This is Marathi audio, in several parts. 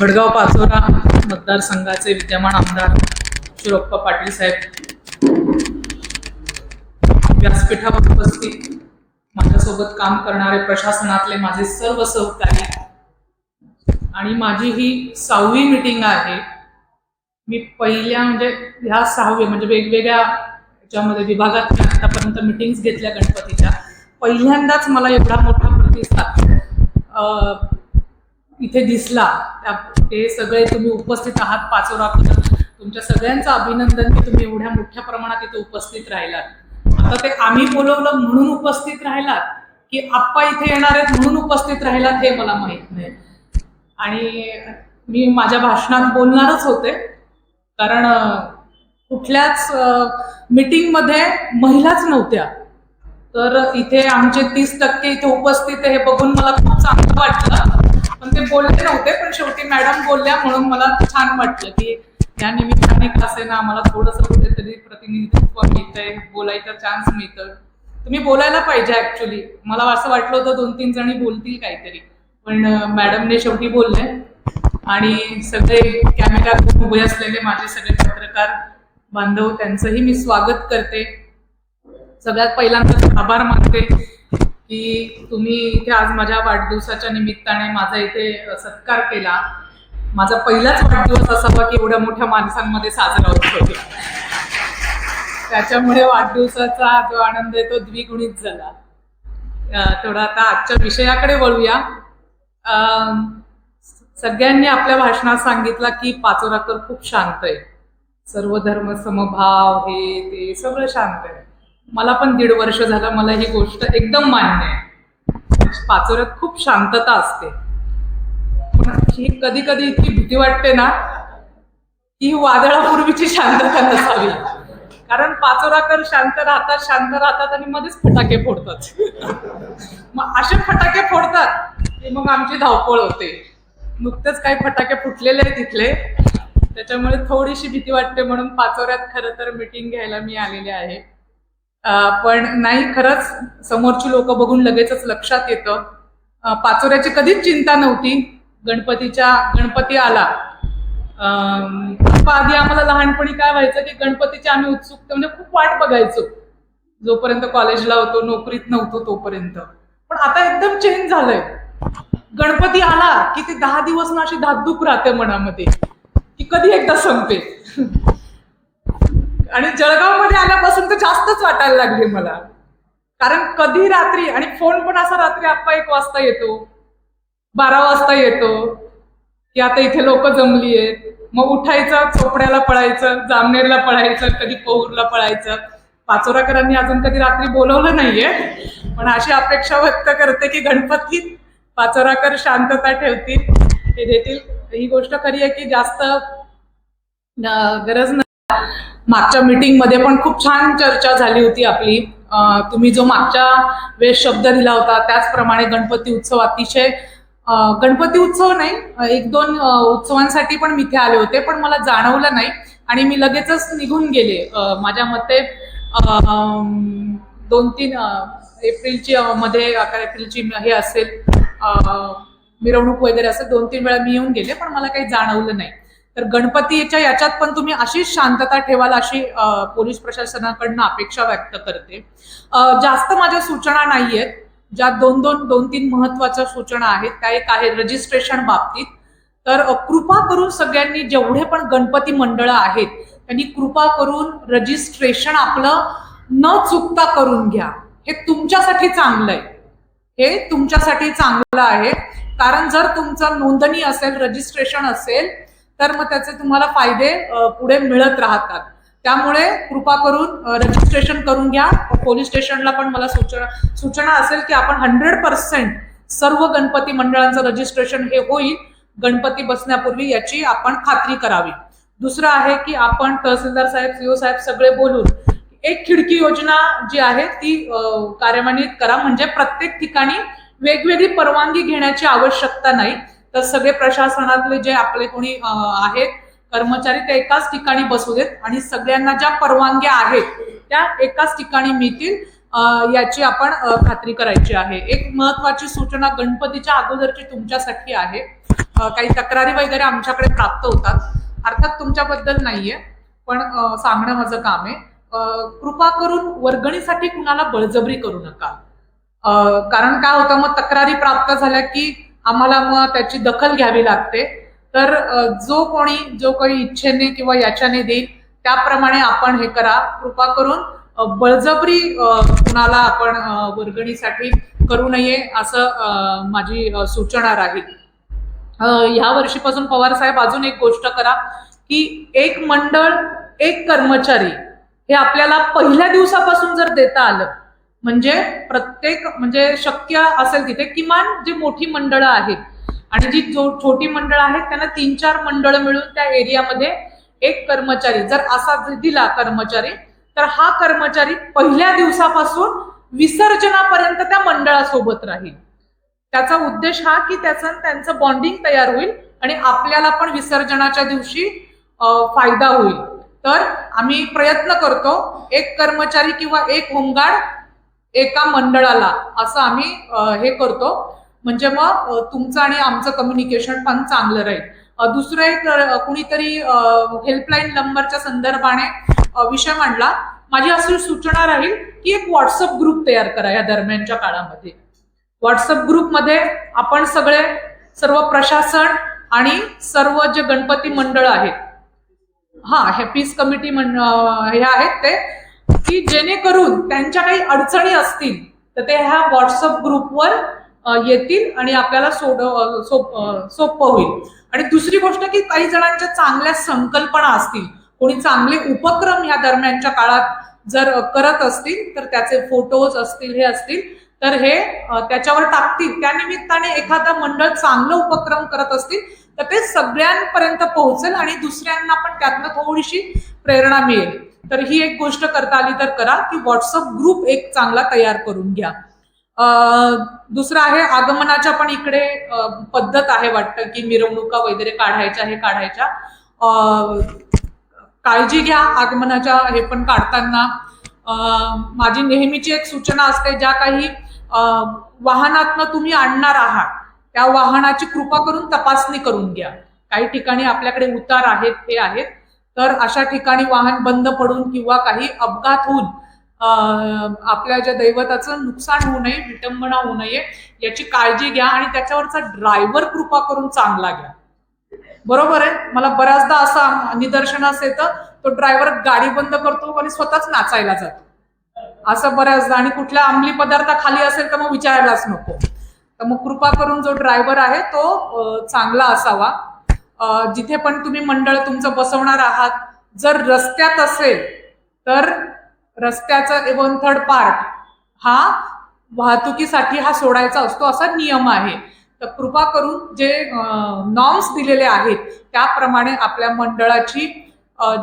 वडगाव पाचोरा मतदारसंघाचे विद्यमान आमदार शिरोप्पा पाटील साहेब. व्यासपीठावर उपस्थित. माझ्यासोबत काम करणारे प्रशासनातले माझे सर्व सहकारी. आणि माझी ही सहावी मिटिंग आहे. मी पहिल्या म्हणजे ह्या सहावी म्हणजे वेगवेगळ्या याच्यामध्ये विभागात मी आतापर्यंत मिटिंग्स घेतल्या गणपतीच्या. पहिल्यांदाच मला एवढा मोठा प्रतिसाद इथे दिसला त्या ते सगळे तुम्ही उपस्थित आहात पाचोरा तुमच्या सगळ्यांचं अभिनंदन की तुम्ही एवढ्या मोठ्या प्रमाणात इथे उपस्थित राहिलात. आता ते आम्ही बोलवलं म्हणून उपस्थित राहिलात की आप्पा इथे येणार आहेत म्हणून उपस्थित राहिलात हे मला माहीत नाही. आणि मी माझ्या भाषणात बोलणारच होते कारण कुठल्याच मिटिंगमध्ये महिलाच नव्हत्या. तर इथे आमचे तीस टक्के इथे उपस्थित हे बघून मला खूप चांगलं वाटलं. पण ते बोलले नव्हते पण शेवटी मॅडम बोलल्या म्हणून मला छान वाटलं की या निमित्ताने का असे ना आम्हाला थोडंसं कुठेतरी प्रतिनिधित्व मिळतंय बोलायचा चान्स मिळतं तुम्ही बोलायला पाहिजे ऍक्च्युली मला असं वाटलं होतं दोन तीन जणी बोलतील काहीतरी. पण मॅडमने शेवटी बोलले. आणि सगळे कॅमेरा उभे असलेले माझे सगळे पत्रकार बांधव त्यांचंही मी स्वागत करते. सगळ्यात पहिल्यांदा आभार मानते. की तुम्ही इथे आज माझ्या वाढदिवसाच्या निमित्ताने माझा इथे सत्कार केला. माझा पहिलाच वाढदिवस असावा की एवढ्या मोठ्या माणसांमध्ये साजरा होतो. त्याच्यामुळे वाढदिवसाचा जो आनंद आहे तो द्विगुणित झाला. थोडा आता आजच्या विषयाकडे वळूया. सगळ्यांनी आपल्या भाषणात सांगितलं की पाचोराकर खूप शांत आहे. सर्व धर्म समभाव हे ते सगळं शांत आहे. मला पण दीड वर्ष झालं मला ही गोष्ट एकदम मान्य आहे. म्हणजे पाचोऱ्यात खूप शांतता असते. पण ही कधी कधी इतकी भीती वाटते ना की वादळापूर्वीची शांतता नसावी. कारण पाचोराकर शांत राहतात शांत राहतात आणि मध्येच फटाके फोडतात. मग असे फटाके फोडतात की मग आमची धावपळ होते. नुकतेच काही फटाके फुटलेले आहेत तिथले त्याच्यामुळे थोडीशी भीती वाटते म्हणून पाचोऱ्यात खरं तर मिटिंग घ्यायला मी आलेले आहे. पण नाही खरंच समोरची लोक बघून लगेचच लक्षात येतं. पाचोऱ्याची कधीच चिंता नव्हती. गणपतीच्या गणपती आला. अं, आधी आम्हाला लहानपणी काय व्हायचं की गणपतीची आम्ही उत्सुकता म्हणजे खूप वाट बघायचो. जोपर्यंत कॉलेजला होतो नोकरीत नव्हतो तोपर्यंत. पण आता एकदम चेंज झालंय. गणपती आला की ते दहा दिवस ना अशी धाकधूक राहते मनामध्ये की कधी एकदा संपते आणि जळगावमध्ये आल्यापासून तर जास्तच वाटायला लागली मला. कारण कधी रात्री आणि फोन पण असा रात्री आप्पा एक वाजता येतो बारा वाजता येतो की आता इथे लोक जमली आहेत मग उठायचं चोपड्याला पळायचं जामनेरला पळायचं कधी पौरला पळायचं. पाचोराकरांनी अजून कधी रात्री बोलवलं नाहीये पण अशी अपेक्षा व्यक्त करते की गणपती पाचोराकर शांतता ठेवतील. हे देतील ही गोष्ट खरी आहे की जास्त गरज नाही मागच्या मीटिंगमध्ये पण खूप छान चर्चा झाली होती आपली. तुम्ही जो मागच्या वेळेस शब्द दिला होता त्याचप्रमाणे गणपती उत्सव अतिशय गणपती उत्सव नाही एक दोन उत्सवांसाठी पण मी इथे आले होते पण मला जाणवलं नाही. आणि मी लगेचच निघून गेले. माझ्या मते दोन तीन एप्रिलची मध्ये अकरा एप्रिलची हे असेल मिरवणूक वगैरे असेल दोन तीन वेळा मी येऊन गेले पण मला काही जाणवलं नाही. तर गणपतीच्या याच्यात पण तुम्ही अशीच शांतता ठेवाल अशी पोलीस प्रशासनाकडनं अपेक्षा व्यक्त करते. जास्त माझ्या सूचना नाही आहेत ज्या दोन दोन दोन तीन महत्त्वाच्या सूचना आहेत त्या एक आहे रजिस्ट्रेशन बाबतीत. तर कृपा करून सगळ्यांनी जेवढे पण गणपती मंडळ आहेत त्यांनी कृपा करून रजिस्ट्रेशन आपलं न चुकता करून घ्या. हे तुमच्यासाठी चांगलं आहे हे तुमच्यासाठी चांगलं आहे. कारण जर तुमचं नोंदणी असेल रजिस्ट्रेशन असेल तर मग त्याचे तुम्हाला फायदे पुढे मिळत राहतात. त्यामुळे कृपा करून रजिस्ट्रेशन करून घ्या. पोलीस स्टेशनला पण मला सूचना सूचना असेल की आपण हंड्रेड पर्सेंट सर्व गणपती मंडळांचं रजिस्ट्रेशन हे होईल गणपती बसण्यापूर्वी याची आपण खात्री करावी. दुसरं आहे की आपण तहसीलदार साहेब सीओ साहेब सगळे बोलून एक खिडकी योजना जी आहे ती कार्यान्वित करा. म्हणजे प्रत्येक ठिकाणी वेगवेगळी परवानगी घेण्याची आवश्यकता नाही. तर सगळे प्रशासनातले जे आपले कोणी आहेत कर्मचारी ते एकाच ठिकाणी बसू देत आणि सगळ्यांना ज्या परवानग्या आहेत त्या एकाच ठिकाणी मिळतील याची आपण खात्री करायची आहे. एक महत्वाची सूचना गणपतीच्या अगोदरची तुमच्यासाठी आहे. काही तक्रारी वगैरे आमच्याकडे प्राप्त होतात. अर्थात तुमच्याबद्दल नाहीये पण सांगणं माझं काम आहे. कृपा करून वर्गणीसाठी कुणाला बळजबरी करू नका. कारण काय होतं मग तक्रारी प्राप्त झाल्या की आम्हाला मग त्याची दखल घ्यावी लागते. तर जो कोणी जो काही इच्छेने किंवा याच्याने देईल त्याप्रमाणे आपण हे करा. कृपा करून बळजबरी कुणाला आपण वर्गणीसाठी करू नये असं माझी सूचना राहील ह्या वर्षीपासून पवार साहेब अजून एक गोष्ट करा की एक मंडळ एक कर्मचारी हे आपल्याला पहिल्या दिवसापासून जर देता आलं म्हणजे प्रत्येक म्हणजे शक्य असेल तिथे किमान जी मोठी मंडळं आहेत आणि जी जो छोटी मंडळं आहेत त्यांना तीन चार मंडळं मिळून त्या एरियामध्ये एक कर्मचारी जर असा दिला कर्मचारी तर हा कर्मचारी पहिल्या दिवसापासून विसर्जनापर्यंत त्या मंडळासोबत राहील. त्याचा उद्देश हा की त्याचं त्यांचं बॉन्डिंग तयार होईल आणि आपल्याला पण विसर्जनाच्या दिवशी फायदा होईल. तर आम्ही प्रयत्न करतो एक कर्मचारी किंवा एक होमगार्ड एका मंडळाला असं आम्ही हे करतो. म्हणजे मग तुमचं आणि आमचं कम्युनिकेशन पण चांगलं राहील. दुसरं एक कुणीतरी हेल्पलाईन नंबरच्या संदर्भाने विषय मांडला. माझी अशी सूचना राहील की एक व्हॉट्सअप ग्रुप तयार करा या दरम्यानच्या काळामध्ये. व्हॉट्सअप ग्रुपमध्ये आपण सगळे सर्व प्रशासन आणि सर्व जे गणपती मंडळ आहेत. हा हे पीस कमिटी म्हण हे आहेत ते. की जेणेकरून त्यांच्या काही अडचणी असतील तर ते ह्या व्हॉट्सअप ग्रुपवर येतील आणि आपल्याला सोड सोप सोपं होईल. आणि दुसरी गोष्ट की काही जणांच्या चांगल्या संकल्पना असतील कोणी चांगले उपक्रम या दरम्यानच्या काळात जर करत असतील तर त्याचे फोटोज असतील हे असतील तर हे त्याच्यावर टाकतील. त्या निमित्ताने एखादा मंडळ चांगलं उपक्रम करत असतील तर ते सगळ्यांपर्यंत पोहोचेल आणि दुसऱ्यांना पण त्यातनं थोडीशी प्रेरणा मिळेल. तर ही एक गोष्ट करता आली तर करा की व्हॉट्सअप ग्रुप एक चांगला तयार करून घ्या. दुसरं आहे आगमनाच्या पण इकडे पद्धत आहे वाटतं की मिरवणुका वगैरे काढायच्या हे काढायच्या. काळजी घ्या आगमनाच्या हे पण काढताना. माझी नेहमीची एक सूचना असते ज्या काही वाहनातनं तुम्ही आणणार आहात त्या वाहनाची कृपा करून तपासणी करून घ्या. काही ठिकाणी आपल्याकडे उतार आहेत हे आहेत. तर अशा ठिकाणी वाहन बंद पडून किंवा काही अपघात होऊन आपल्या ज्या दैवताचं नुकसान होऊ नये विटंबना होऊ नये याची काळजी घ्या आणि त्याच्यावरचा ड्रायव्हर कृपा करून चांगला घ्या. बरोबर आहे? मला बऱ्याचदा असं निदर्शनास येतं तो ड्रायव्हर गाडी बंद करतो आणि स्वतःच नाचायला जातो. असं बऱ्याचदा. आणि कुठल्या अंमली पदार्थाखाली असेल तर मग विचारायलाच नको. तर मग कृपा करून जो ड्रायव्हर आहे तो चांगला असावा. जिथे पण तुम्ही मंडळ तुमचं बसवणार आहात जर रस्त्यात असेल तर रस्त्याचा वन थर्ड पार्ट हा वाहतुकीसाठी हा सोडायचा असतो असा नियम आहे. तर कृपा करून जे नॉर्म्स दिलेले आहेत त्याप्रमाणे आपल्या मंडळाची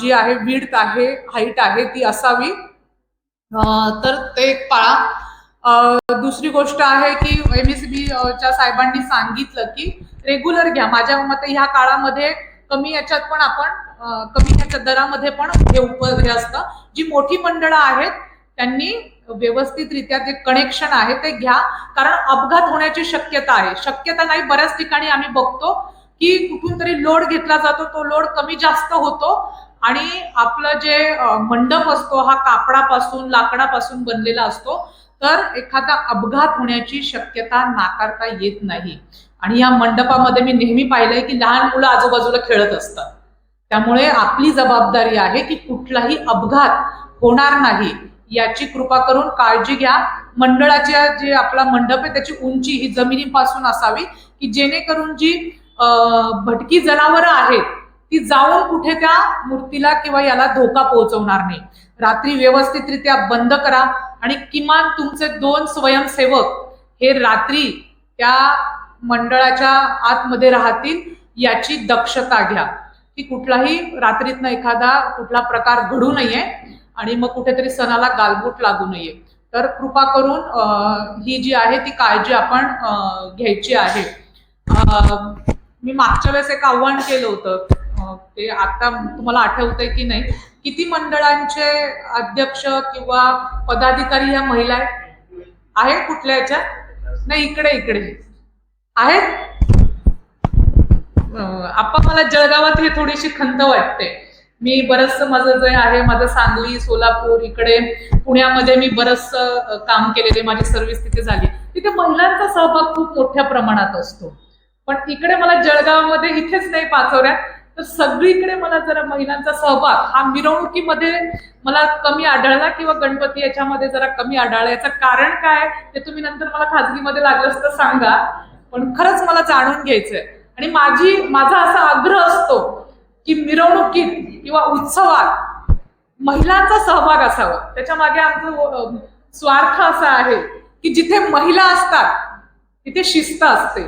जी आहे विड्थ आहे हाईट आहे ती असावी. तर ते पाळा. दुसरी गोष्ट आहे की एम एस बी च्या साहेबांनी सांगितलं की रेग्युलर घ्या. माझ्या मते ह्या काळामध्ये कमी याच्यात पण आपण कमी याच्या दरामध्ये पण हे उप हे असतं. जी मोठी मंडळं आहेत त्यांनी व्यवस्थितरित्या जे कनेक्शन आहे ते घ्या. कारण अपघात होण्याची शक्यता आहे. शक्यता नाही बऱ्याच ठिकाणी आम्ही बघतो की कुठून तरी लोड घेतला जातो. तो लोड कमी जास्त होतो आणि आपलं जे मंडप असतो हा कापडापासून लाकडापासून बनलेला असतो. तर एखादा अपघात होण्याची शक्यता नाकारता येत नाही. आणि या मंडपामध्ये मी नेहमी पाहिलंय की लहान मुलं आजूबाजूला खेळत असतात. त्यामुळे आपली जबाबदारी आहे की कुठलाही अपघात होणार नाही याची कृपा करून काळजी घ्या. मंडळाच्या जे आपला मंडप आहे त्याची उंची ही जमिनीपासून असावी की जेणेकरून जी भटकी जनावरं आहेत ती जाऊन कुठे त्या मूर्तीला किंवा याला धोका पोहोचवणार नाही. रात्री व्यवस्थितरित्या बंद करा आणि किमान तुमचे दोन स्वयंसेवक हे रात्री त्या मंडळाच्या आतमध्ये राहतील याची दक्षता घ्या. की कुठलाही रात्रीतनं एखादा कुठला प्रकार घडू नये आणि मग कुठेतरी सणाला गालबोट लागू नये. तर कृपा करून ही जी आहे ती काळजी आपण घ्यायची आहे. मी मागच्या वेळेस एक आव्हान केलं होतं. ते आता तुम्हाला आठवतंय की नाही? किती मंडळांचे अध्यक्ष किंवा पदाधिकारी ह्या महिला आहेत? आहे कुठल्या याच्यात? नाही इकडे इकडे. आहेत. आपण आप्पा मला जळगावात हे थोडीशी खंत वाटते. मी बरचसं माझं जे आहे माझं सांगली सोलापूर इकडे पुण्यामध्ये मी बरंच काम केलेले माझी सर्व्हिस तिथे झाली. तिथे महिलांचा सहभाग खूप मोठ्या प्रमाणात असतो. पण इकडे मला जळगावमध्ये इथेच नाही पाचवऱ्यात. तर सगळीकडे मला जरा महिलांचा सहभाग हा मिरवणुकीमध्ये मला कमी आढळला किंवा गणपती याच्यामध्ये जरा कमी आढळला? याचं कारण काय? ते तुम्ही नंतर मला खाजगीमध्ये लागलंच तर सांगा. पण खरंच मला जाणून घ्यायचंय. आणि माझी माझा असा आग्रह असतो की मिरवणुकीत किंवा उत्सवात महिलांचा सहभाग असावा. त्याच्यामागे आमचं स्वार्थ असा आहे की जिथे महिला असतात तिथे शिस्त असते.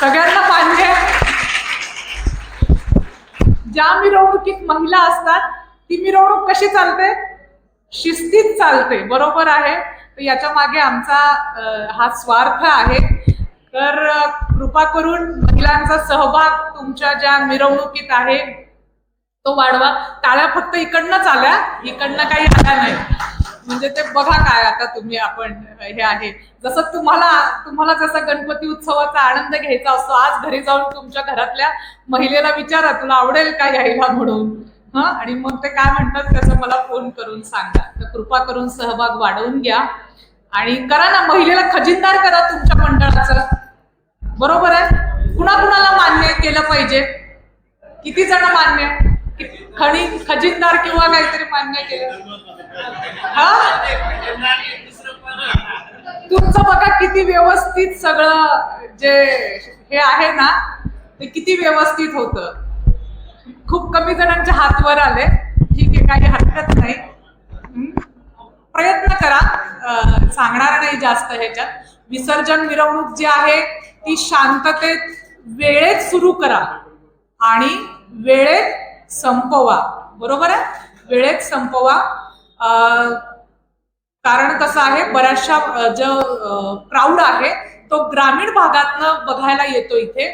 सगळ्यांना पाहिजे. ज्या मिरवणुकीत महिला असतात ती मिरवणूक कशी चालते? शिस्तीत चालते. बरोबर आहे. तर याच्या मागे आमचा हा स्वार्थ आहे. तर कृपा करून महिलांचा सहभाग तुमच्या ज्या मिरवणुकीत आहे तो वाढवा. टाळ्या फक्त इकडनंच आल्या इकडनं काही आल्या नाही. म्हणजे ते बघा काय आता तुम्ही आपण हे आहे. जसं तुम्हाला तुम्हाला जसा गणपती उत्सवाचा आनंद घ्यायचा असतो आज घरी जाऊन तुमच्या घरातल्या महिलेला विचारा तुला आवडेल का यायला म्हणून? हा? आणि मग ते काय म्हणतात त्याचं मला फोन करून सांगा. तर कृपा करून सहभाग वाढवून घ्या. आणि करा ना महिलेला खजिनदार करा तुमच्या मंडळाचं. बरोबर आहे? कुणा कुणाला मान्य केलं पाहिजे? किती जण मान्य? खणी खजिनदार किंवा काहीतरी मान्य केलं? हा? तुमचं बघा किती व्यवस्थित सगळं जे हे आहे ना ते किती व्यवस्थित होतं. खूप कमी जणांच्या हातवर आले. ठीक आहे काही हरकत नाही. प्रयत्न करा. सांगणार नाही जास्त ह्याच्यात. विसर्जन मिरवणूक जी आहे ती शांततेत वेळेत सुरू करा आणि वेळेत संपवा. बरोबर आहे? वेळेत संपवा. कारण कसं आहे बऱ्याचशा जो क्राऊड आहे तो ग्रामीण भागातनं बघायला येतो इथे.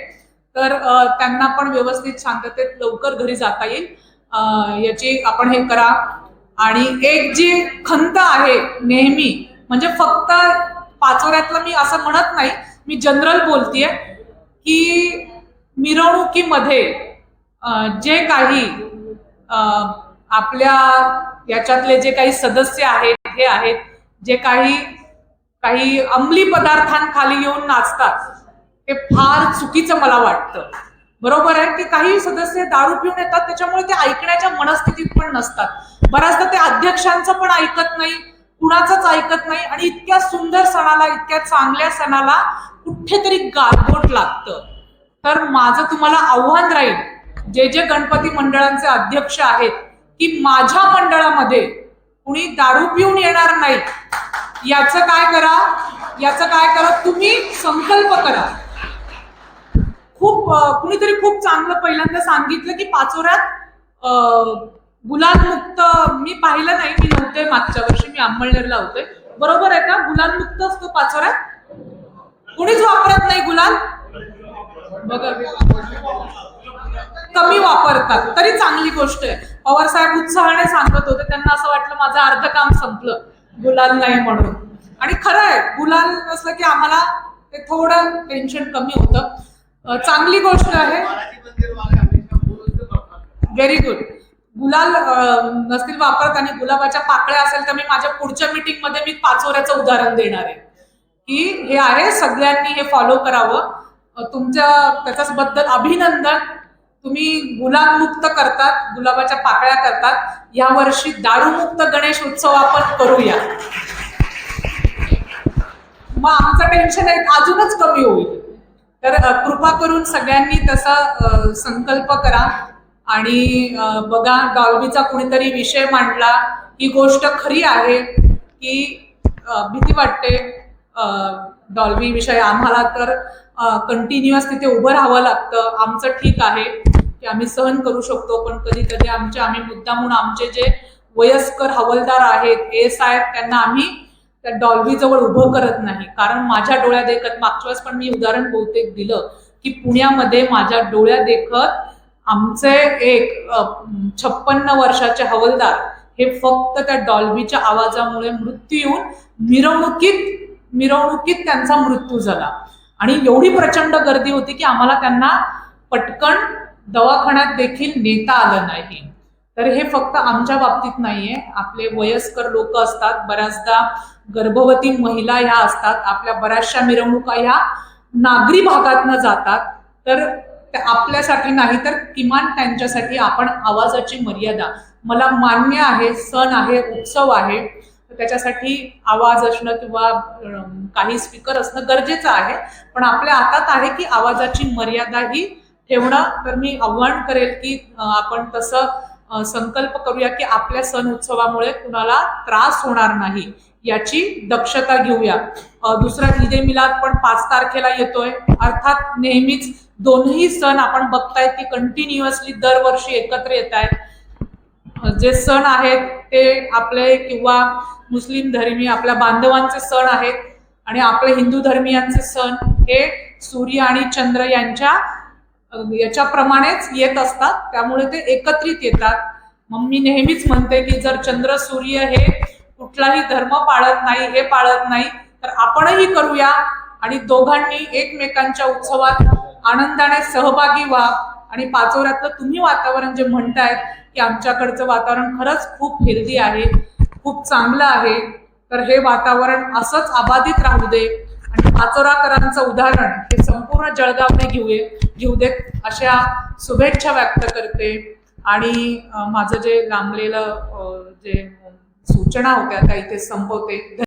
तर त्यांना पण व्यवस्थित शांततेत लवकर घरी जाता येईल. याची आपण हे करा. आणि एक जी खंत आहे नेहमी म्हणजे फक्त पाचोऱ्यातलं मी असं म्हणत नाही मी जनरल बोलतीये की मिरवणुकीमध्ये जे काही आपल्या याच्यातले जे काही सदस्य आहेत हे आहेत जे काही काही अंमली पदार्थांखाली येऊन नाचतात ते फार चुकीचं मला वाटतं. बरोबर आहे की काही सदस्य दारू पिऊन येतात त्याच्यामुळे ते ऐकण्याच्या मनस्थितीत पण नसतात. बऱ्याचदा ते अध्यक्षांचं पण ऐकत नाही कुणाचंच ऐकत नाही आणि इतक्या सुंदर सणाला इतक्या चांगल्या सणाला कुठेतरी गारबोट लागतं. तर माझं तुम्हाला आव्हान राहील जे जे गणपती मंडळांचे अध्यक्ष आहेत की माझ्या मंडळामध्ये कुणी दारू पिऊन येणार नाही याचं काय करा याचं काय करा तुम्ही संकल्प करा. खूप कुणीतरी खूप चांगलं पहिल्यांदा सांगितलं की पाचोऱ्यात गुलालमुक्त मी पाहिलं नाही मी नव्हते मागच्या वर्षी मी अंमळनेरला होते. बरोबर आहे का? गुलालमुक्त असतो पाचोऱ्यात? कुणीच वापरत नाही गुलाल? बघा कमी वापरतात. तरी चांगली गोष्ट आहे. पवार साहेब उत्साहाने सांगत होते त्यांना असं वाटलं माझं अर्ध काम संपलं गुलाल नाही म्हणून. आणि खरं आहे गुलाल असलं की आम्हाला ते थोडं टेन्शन कमी होतं. चांगली गोष्ट आहे. व्हेरी गुड गुलाल नसतील वापरत आणि गुलाबाच्या पाकळ्या असेल तर मी माझ्या पुढच्या मीटिंगमध्ये मी पाचोऱ्याचं उदाहरण देणार आहे. की हे आहे सगळ्यांनी हे फॉलो करावं. तुमच्या त्याच्याबद्दल अभिनंदन. तुम्ही गुलाबमुक्त करतात गुलाबाच्या पाकळ्या करतात. या वर्षी दारूमुक्त गणेश उत्सव आपण करूया. मग आमचं टेन्शन आहे अजूनच कमी होईल. तर कृपा करून सगळ्यांनी तसा संकल्प करा. आणि बघा डॉल्बीचा कुणीतरी विषय मांडला ही गोष्ट खरी आहे की भीती वाटते डॉल्बी विषय आम्हाला तर कंटिन्युअस तिथे उभं राहावं लागतं. आमचं ठीक आहे की आम्ही सहन करू शकतो पण कधी कधी आमचे आम्ही मुद्दामून आमचे जे वयस्कर हवलदार आहेत एस आहेत त्यांना आम्ही त्या डॉल्बीजवळ उभं करत नाही. कारण माझ्या डोळ्या देखत मागच्या वेळेस पण मी उदाहरण बहुतेक दिलं की पुण्यामध्ये माझ्या डोळ्या देखत आमचे एक छप्पन्न वर्षाचे हवलदार हे फक्त त्या डॉल्बीच्या आवाजामुळे मृत्यू येऊन मिरवणुकीत मिरवणुकीत त्यांचा मृत्यू झाला. आणि एवढी प्रचंड गर्दी होती की आम्हाला त्यांना पटकन दवाखान्यात देखील नेता आलं नाही. तर हे फक्त आमच्या बाबतीत नाहीये. आपले वयस्कर लोक असतात बऱ्याचदा गर्भवती महिला ह्या असतात आपल्या बऱ्याचशा मिरवणुका ह्या नागरी भागातनं जातात. तर आपल्यासाठी नाही तर किमान त्यांच्यासाठी आपण आवाजाची मर्यादा. मला मान्य आहे सण आहे उत्सव आहे त्याच्यासाठी आवाज असणं किंवा काही स्पीकर असणं गरजेचं आहे. पण आपल्या हातात आहे की आवाजाची मर्यादा ही ठेवणं तर मी आव्हान करेल की आपण तसं संकल्प करूया की आपल्या सण उत्सवामुळे कुणाला त्रास होणार नाही याची दक्षता घेऊया. दुसरा ईद मिलाद पण पाच तारखेला येतोय. अर्थात नेहमीच दोन्ही सण आपण बघतायत की कंटिन्युअसली दरवर्षी एकत्र येत आहेत जे सण आहेत ते आपले किंवा मुस्लिम धर्मी आपल्या बांधवांचे सण आहेत आणि आपले हिंदू धर्मियांचे सण हे सूर्य आणि चंद्र यांच्या याच्याप्रमाणेच येत असतात. त्यामुळे ते एकत्रित येतात. मग मी नेहमीच म्हणते की जर चंद्र सूर्य हे कुठलाही धर्म पाळत नाही हे पाळत नाही तर आपणही करूया आणि दोघांनी एकमेकांच्या उत्सवात आनंदाने सहभागी व्हा. आणि पाचोऱ्यातलं तुम्ही वातावरण जे म्हणतायत की आमच्याकडचं वातावरण खरंच खूप हेल्दी आहे खूप चांगलं आहे. तर हे वातावरण असंच अबाधित राहू दे. आणि पाचोराकरांचं उदाहरण हे संपूर्ण जळगावने घेऊये घेऊ देत अशा शुभेच्छा व्यक्त करते. आणि माझं जे लांबलेलं जे सूचना होत्या त्या इथे संपवते.